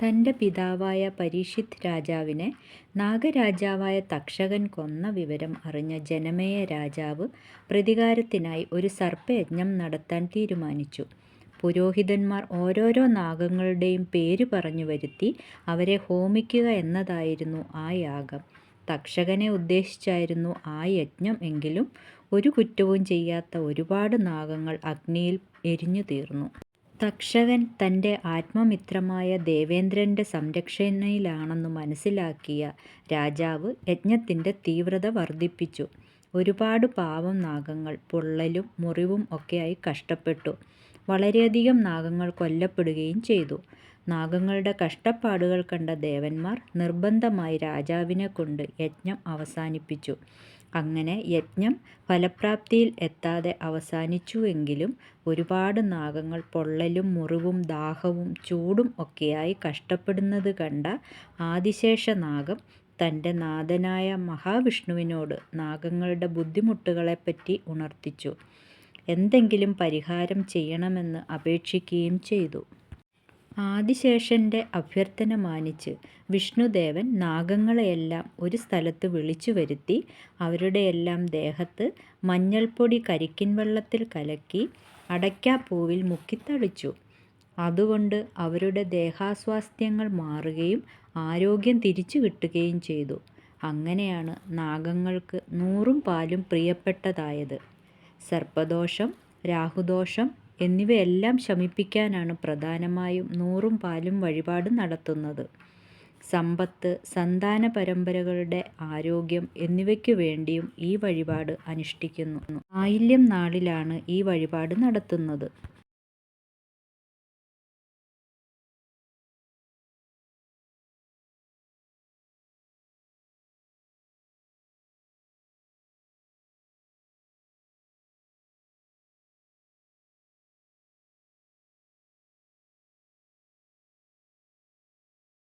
തന്റെ പിതാവായ പരീക്ഷിത് രാജാവിനെ നാഗരാജാവായ തക്ഷകൻ കൊന്ന വിവരം അറിഞ്ഞ ജനമേയ രാജാവ് പ്രതികാരത്തിനായി ഒരു സർപ്പയജ്ഞം നടത്താൻ തീരുമാനിച്ചു. പുരോഹിതന്മാർ ഓരോരോ നാഗങ്ങളുടെയും പേര് പറഞ്ഞു വരുത്തി അവരെ ഹോമിക്കുക എന്നതായിരുന്നു ആ യാഗം. തക്ഷകനെ ഉദ്ദേശിച്ചായിരുന്നു ആ യജ്ഞം എങ്കിലും ഒരു കുറ്റവും ചെയ്യാത്ത ഒരുപാട് നാഗങ്ങൾ അഗ്നിയിൽ എരിഞ്ഞുതീർന്നു. തക്ഷകൻ തന്റെ ആത്മമിത്രമായ ദേവേന്ദ്രന്റെ സംരക്ഷണയിലാണെന്നു മനസ്സിലാക്കിയ രാജാവ് യജ്ഞത്തിന്റെ തീവ്രത വർദ്ധിപ്പിച്ചു. ഒരുപാട് പാവം നാഗങ്ങൾ പൊള്ളലും മുറിവും ഒക്കെയായി കഷ്ടപ്പെട്ടു. വളരെയധികം നാഗങ്ങൾ കൊല്ലപ്പെടുകയും ചെയ്തു. നാഗങ്ങളുടെ കഷ്ടപ്പാടുകൾ കണ്ട ദേവന്മാർ നിർബന്ധമായി രാജാവിനെക്കൊണ്ട് യജ്ഞം അവസാനിപ്പിച്ചു. അങ്ങനെ യജ്ഞം ഫലപ്രാപ്തിയിൽ എത്താതെ അവസാനിച്ചുവെങ്കിലും ഒരുപാട് നാഗങ്ങൾ പൊള്ളലും മുറിവും ദാഹവും ചൂടും ഒക്കെയായി കഷ്ടപ്പെടുന്നത് കണ്ട ആദിശേഷ നാഗം തന്റെ നാഥനായ മഹാവിഷ്ണുവിനോട് നാഗങ്ങളുടെ ബുദ്ധിമുട്ടുകളെപ്പറ്റി ഉണർത്തിച്ചു. എന്തെങ്കിലും പരിഹാരം ചെയ്യണമെന്ന് അപേക്ഷിക്കുകയും ചെയ്തു. ആദിശേഷന്റെ അഭ്യർത്ഥന മാനിച്ച് വിഷ്ണുദേവൻ നാഗങ്ങളെയെല്ലാം ഒരു സ്ഥലത്ത് വിളിച്ചു വരുത്തി അവരുടെയെല്ലാം ദേഹത്ത് മഞ്ഞൾപ്പൊടി കരിക്കിൻ വെള്ളത്തിൽ കലക്കി അടയ്ക്കാപ്പൂവിൽ മുക്കിത്തളിച്ചു. അതുകൊണ്ട് അവരുടെ ദേഹാസ്വാസ്ഥ്യങ്ങൾ മാറുകയും ആരോഗ്യം തിരിച്ചു കിട്ടുകയും ചെയ്തു. അങ്ങനെയാണ് നാഗങ്ങൾക്ക് നൂറും പാലും പ്രിയപ്പെട്ടതായത്. സർപ്പദോഷം, രാഹുദോഷം എന്നിവയെല്ലാം ശമിപ്പിക്കാനാണ് പ്രധാനമായും നൂറും പാലും വഴിപാട് നടത്തുന്നത്. സമ്പത്ത്, സന്താന പരമ്പരകളുടെ ആരോഗ്യം എന്നിവയ്ക്കു വേണ്ടിയും ഈ വഴിപാട് അനുഷ്ഠിക്കുന്നു. ആയില്യം നാളിലാണ് ഈ വഴിപാട് നടത്തുന്നത്.